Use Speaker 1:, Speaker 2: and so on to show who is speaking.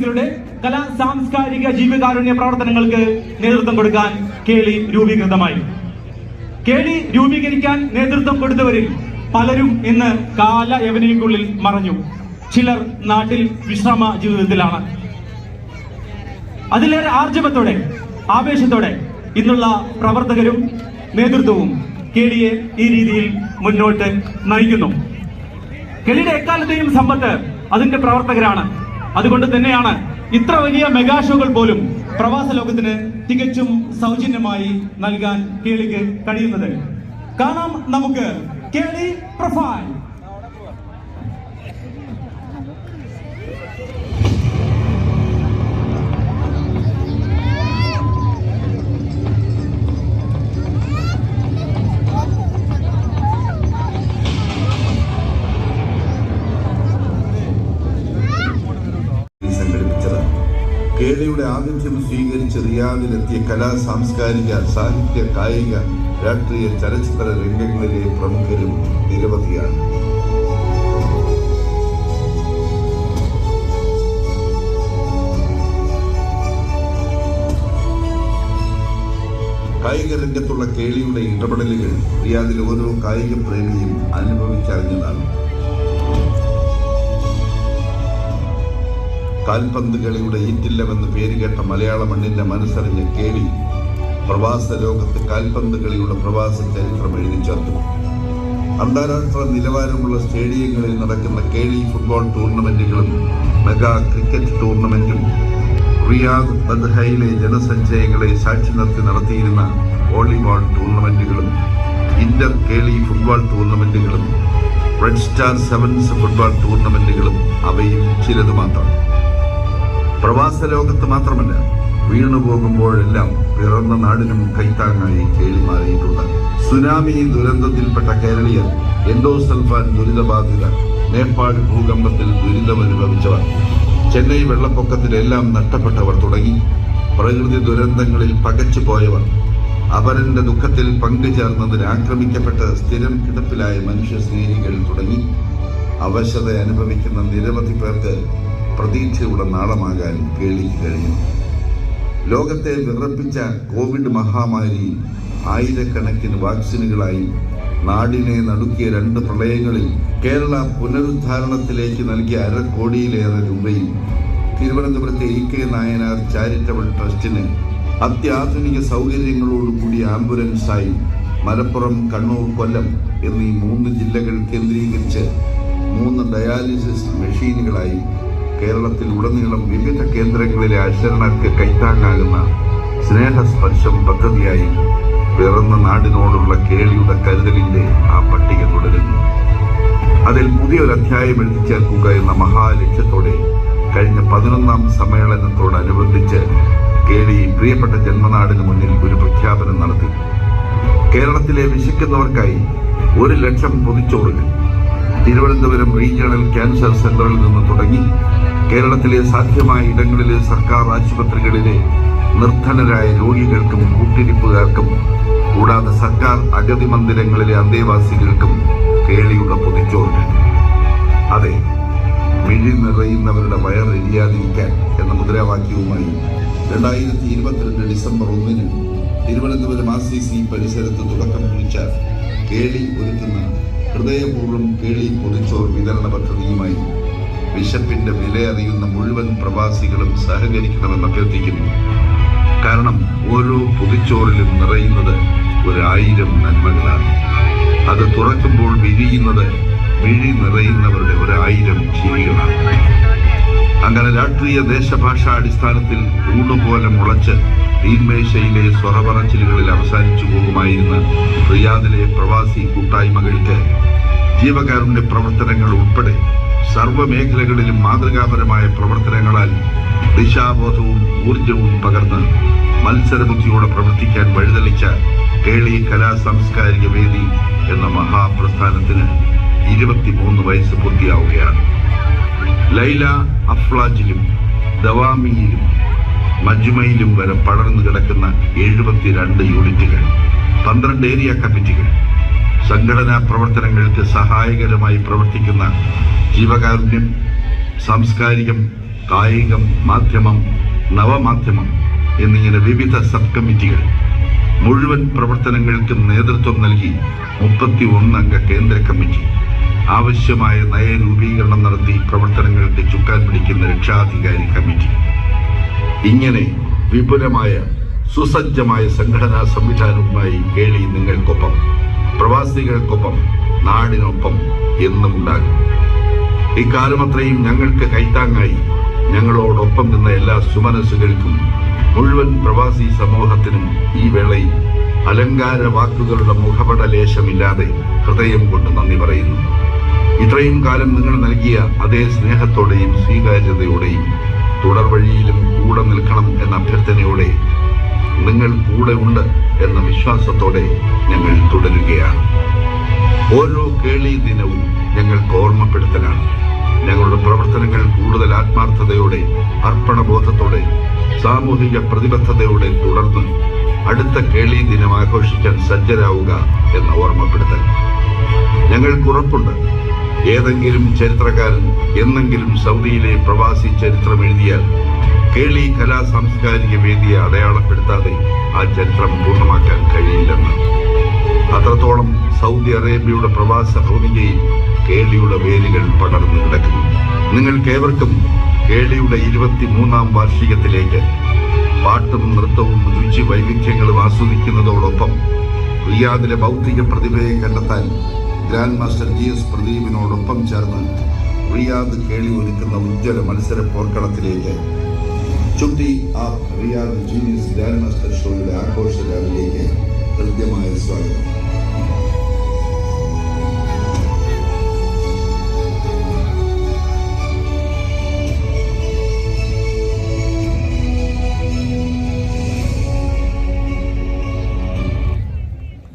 Speaker 1: യുടെ കലാ സാംസ്കാരിക ജീവകാരുണ്യ പ്രവർത്തനങ്ങൾക്ക് നേതൃത്വം കൊടുക്കാൻ കേളി രൂപീകൃതമായി. കേളി രൂപീകരിക്കാൻ നേതൃത്വം കൊടുത്തവരിൽ പലരും ഇന്ന് കാല യവനിക്കുള്ളിൽ മറഞ്ഞു. ചിലർ നാട്ടിൽ വിശ്രമ ജീവിതത്തിലാണ്. അതിലേറെ ആർജവത്തോടെ ആവേശത്തോടെ ഇന്നുള്ള പ്രവർത്തകരും നേതൃത്വവും കേളിയെ ഈ രീതിയിൽ മുന്നോട്ട് നയിക്കുന്നു. കെളിയുടെ എക്കാലത്തെയും സമ്പത്ത് അതിന്റെ പ്രവർത്തകരാണ്. അതുകൊണ്ട് തന്നെയാണ് ഇത്ര വലിയ മെഗാ ഷോകൾ പോലും പ്രവാസ ലോകത്തിന് തികച്ചും സൗജന്യമായി നൽകാൻ കേളിക്ക് കഴിയുന്നത്. കാണാം നമുക്ക് കേളി പ്രൊഫൈൽ
Speaker 2: കേരളയുടെ ആതിഥ്യം സ്വീകരിച്ച് റിയാദിലെത്തിയ കലാ സാംസ്കാരിക സാഹിത്യ കായിക രാഷ്ട്രീയ ചലച്ചിത്ര രംഗങ്ങളിലെ പ്രമുഖരും നിരവധിയാണ്. കായിക രംഗത്തുള്ള കേളിയുടെ ഇടപെടലുകൾ റിയാദിലെ ഓരോ കായിക പ്രേമിയും അനുഭവിച്ചറിഞ്ഞതാണ്. കാൽപന്ത് കളിയുടെ ഈറ്റില്ലമെന്ന് പേരുകേട്ട മലയാള മണ്ണിന്റെ മനസ്സറിഞ്ഞ കേളി പ്രവാസ ലോകത്ത് കാൽപന്ത് കളിയുടെ പ്രവാസ ചരിത്രം എഴുതി ചേർത്തു. അന്താരാഷ്ട്ര നിലവാരമുള്ള സ്റ്റേഡിയങ്ങളിൽ നടക്കുന്ന കേളി ഫുട്ബോൾ ടൂർണമെന്റുകളും മെഗാ ക്രിക്കറ്റ് ടൂർണമെന്റും റിയാദ് ബദ്ഹയിലെ ജനസഞ്ചയങ്ങളെ സാക്ഷി നിർത്തി നടത്തിയിരുന്ന വോളിബോൾ ടൂർണമെന്റുകളും ഇന്റർ കേളി ഫുട്ബോൾ ടൂർണമെന്റുകളും റെഡ് സ്റ്റാർ സെവൻസ് ഫുട്ബോൾ ടൂർണമെന്റുകളും അവയും ചിലത് മാത്രം. പ്രവാസ ലോകത്ത് മാത്രമല്ല വീണു പോകുമ്പോഴെല്ലാം പിറന്ന നാടിനും കൈത്താങ്ങായി കേളി മാറിയിട്ടുണ്ട്. സുനാമി ദുരന്തത്തിൽപ്പെട്ട കേരളീയർ എൻഡോസൾഫാൻ ദുരിതബാധിതർ നേപ്പാൾ ഭൂകമ്പത്തിൽ ദുരിതമനുഭവിച്ചവർ ചെന്നൈ വെള്ളപ്പൊക്കത്തിലെല്ലാം നഷ്ടപ്പെട്ടവർ തുടങ്ങി. പ്രകൃതി ദുരന്തങ്ങളിൽ പകച്ചു പോയവർ അവരന്റെ ദുഃഖത്തിൽ പങ്കുചേർന്നതിന് ആക്രമിക്കപ്പെട്ട് സ്ഥിരം കിടപ്പിലായ മനുഷ്യ സ്നേഹികൾ തുടങ്ങി. അവശത അനുഭവിക്കുന്ന നിരവധി പേർക്ക് പ്രതീക്ഷയുടെ നാളമാകാൻ കേളിക്ക് കഴിഞ്ഞു. ലോകത്തെ വിറപ്പിച്ച കോവിഡ് മഹാമാരി ആയിരക്കണക്കിന് വാക്സിനുകളായി നാടിനെ നടുക്കിയ രണ്ട് പ്രളയങ്ങളിൽ കേരള പുനരുദ്ധാരണത്തിലേക്ക് നൽകിയ അരക്കോടിയിലേറെ രൂപയും തിരുവനന്തപുരത്തെ ഇ കെ നായനാർ ചാരിറ്റബിൾ ട്രസ്റ്റിന് അത്യാധുനിക സൗകര്യങ്ങളോടുകൂടി ആംബുലൻസായി മലപ്പുറം കണ്ണൂർ കൊല്ലം എന്നീ മൂന്ന് ജില്ലകൾ കേന്ദ്രീകരിച്ച് മൂന്ന് ഡയാലിസിസ് മെഷീനുകളായി കേരളത്തിൽ ഉടനീളം വിവിധ കേന്ദ്രങ്ങളിലെ അശരണർക്ക് കൈത്താങ്ങാകുന്ന സ്നേഹസ്പർശം പദ്ധതിയായി പിറന്ന നാടിനോടുള്ള കേളിയുടെ കരുതലിന്റെ ആ പട്ടിക തുടരുന്നു. അതിൽ പുതിയൊരു അധ്യായം എഴുതിച്ചേർക്കുക എന്ന മഹാലക്ഷ്യത്തോടെ കഴിഞ്ഞ പതിനൊന്നാം സമ്മേളനത്തോടനുബന്ധിച്ച് കേളി പ്രിയപ്പെട്ട ജന്മനാടിന് മുന്നിൽ ഒരു പ്രഖ്യാപനം നടത്തി. കേരളത്തിലെ വിശക്കുന്നവർക്കായി ഒരു ലക്ഷം പൊതിച്ചോറുകൾ തിരുവനന്തപുരം റീജിയണൽ ക്യാൻസർ സെന്ററിൽ നിന്ന് തുടങ്ങി കേരളത്തിലെ സാധ്യമായ ഇടങ്ങളിലെ സർക്കാർ ആശുപത്രികളിലെ നിർധനരായ രോഗികൾക്കും കൂട്ടിരിപ്പുകാർക്കും കൂടാതെ സർക്കാർ അഗതി മന്ദിരങ്ങളിലെ അന്തേവാസികൾക്കും കേളിയുടെ പൊതിച്ചോറിന് അതെ മിഴി നിറയുന്നവരുടെ വയറെരിയാതിരിക്കാൻ എന്ന മുദ്രാവാക്യവുമായി രണ്ടായിരത്തി ഇരുപത്തിരണ്ട് ഡിസംബർ ഒന്നിന് തിരുവനന്തപുരം ആർ സി സി പരിസരത്ത് തുടക്കം കുറിച്ച കേളി ഒരുക്കുന്ന ഹൃദയപൂർവം കേളി പൊതിച്ചോർ വിതരണ പദ്ധതിയുമായി വിശപ്പിന്റെ വില അറിയുന്ന മുഴുവൻ പ്രവാസികളും സഹകരിക്കണമെന്ന് അഭ്യർത്ഥിക്കുന്നു. കാരണം ഓരോ പൊതിച്ചോറിലും നിറയുന്നത് ഒരായിരം നന്മകളാണ്. അത് തുറക്കുമ്പോൾ വിരിയുന്നത് വിഴി നിറയുന്നവരുടെ ഒരായിരം ജീവികളാണ് അങ്ങനെ രാഷ്ട്രീയ ദേശഭാഷാ അടിസ്ഥാനത്തിൽ ഊണുപോലെ മുളച്ച് തീന്മേശയിലെ സ്വറപറച്ചിലുകളിൽ അവസാനിച്ചു പോകുമായിരുന്ന റിയാദിലെ പ്രവാസി കൂട്ടായ്മകൾക്ക് ജീവകാരുണ്യ പ്രവർത്തനങ്ങൾ ഉൾപ്പെടെ സർവമേഖലകളിലും മാതൃകാപരമായ പ്രവർത്തനങ്ങളാൽ ദിശാബോധവും ഊർജവും പകർന്ന് മത്സരബുദ്ധിയോടെ പ്രവർത്തിക്കാൻ വഴിതെളിച്ച കേളി കലാ സാംസ്കാരിക വേദി എന്ന മഹാപ്രസ്ഥാനത്തിന് ഇരുപത്തിമൂന്ന് വയസ്സ് പൂർത്തിയാവുകയാണ്. ലൈല അഫ്ലാജിലും ദവാമിയിലും മജ്മയിലും വരെ പടർന്നു കിടക്കുന്ന എഴുപത്തിരണ്ട് യൂണിറ്റുകൾ പന്ത്രണ്ട് ഏരിയ കമ്മിറ്റികൾ സംഘടനാ പ്രവർത്തനങ്ങൾക്ക് സഹായകരമായി പ്രവർത്തിക്കുന്ന ജീവകാരുണ്യം സാംസ്കാരികം കായികം മാധ്യമം നവമാധ്യമം എന്നിങ്ങനെ വിവിധ സബ് കമ്മിറ്റികൾ മുഴുവൻ പ്രവർത്തനങ്ങൾക്കും നേതൃത്വം നൽകി മുപ്പത്തി ഒന്നംഗ കേന്ദ്ര കമ്മിറ്റി ആവശ്യമായ നയരൂപീകരണം നടത്തി പ്രവർത്തനങ്ങൾക്ക് ചുക്കാൻ പിടിക്കുന്ന രക്ഷാധികാരി കമ്മിറ്റി. ഇങ്ങനെ വിപുലമായ സുസജ്ജമായ സംഘടനാ സംവിധാനവുമായി കേളി നിങ്ങൾക്കൊപ്പം. പ്രവാസികൾക്കൊപ്പം നാടിനൊപ്പം എന്നും ഉണ്ടാകും. ഇക്കാലമത്രയും ഞങ്ങൾക്ക് കൈത്താങ്ങായി. ഞങ്ങളോടൊപ്പം നിന്ന എല്ലാ സുമനസ്സുകൾക്കും മുഴുവൻ പ്രവാസി സമൂഹത്തിനും ഈ വേളയിൽ അലങ്കാര വാക്കുകളുടെ മുഖപടലേശമില്ലാതെ ഹൃദയം കൊണ്ട് നന്ദി പറയുന്നു. ഇത്രയും കാലം നിങ്ങൾ നൽകിയ അതേ സ്നേഹത്തോടെയും സ്വീകാര്യതയോടെയും തുടർവഴിയിലും കൂടെ നിൽക്കണം എന്ന നിങ്ങൾ കൂടെ ഉണ്ട് എന്ന വിശ്വാസത്തോടെ ഞങ്ങൾ തുടരുകയാണ്. ഓരോ കേളി ദിനവും ഞങ്ങൾക്ക് ഓർമ്മപ്പെടുത്തലാണ്. ഞങ്ങളുടെ പ്രവർത്തനങ്ങൾ കൂടുതൽ ആത്മാർത്ഥതയോടെ അർപ്പണബോധത്തോടെ സാമൂഹിക പ്രതിബദ്ധതയോടെ തുടർന്ന് അടുത്ത കേളി ദിനം ആഘോഷിക്കാൻ സജ്ജരാവുക എന്ന ഓർമ്മപ്പെടുത്തൽ. ഞങ്ങൾക്ക് ഉറപ്പുണ്ട്. ഏതെങ്കിലും ചരിത്രകാരൻ എന്നെങ്കിലും സൗദിയിലെ പ്രവാസി ചരിത്രം എഴുതിയാൽ കേളി കലാ സാംസ്കാരിക വേദിയെ അടയാളപ്പെടുത്താതെ ആ ചരിത്രം പൂർണമാക്കാൻ കഴിയില്ലെന്ന്. അത്രത്തോളം സൗദി അറേബ്യയുടെ പ്രവാസ ഭൂമികയിൽ കേളിയുടെ വേരുകൾ പടർന്നു കിടക്കുന്നു. നിങ്ങൾക്കേവർക്കും കേളിയുടെ ഇരുപത്തിമൂന്നാം വാർഷികത്തിലേക്ക് പാട്ടും നൃത്തവും രുചി വൈവിധ്യങ്ങളും ആസ്വദിക്കുന്നതോടൊപ്പം റിയാദിലെ ഭൗതിക പ്രതിഭയെ കണ്ടെത്താൻ ഗ്രാൻഡ് മാസ്റ്റർ ജി എസ് പ്രദീപിനോടൊപ്പം ചേർന്ന് റിയാദ് കേളി ഒരുക്കുന്ന ഉജ്ജ്വല മത്സര പോർക്കളത്തിലേക്ക് Çok Aap Riyad Genius Grandmaster Shoulder Airport Sedali Leke Hırdıma Esvayla.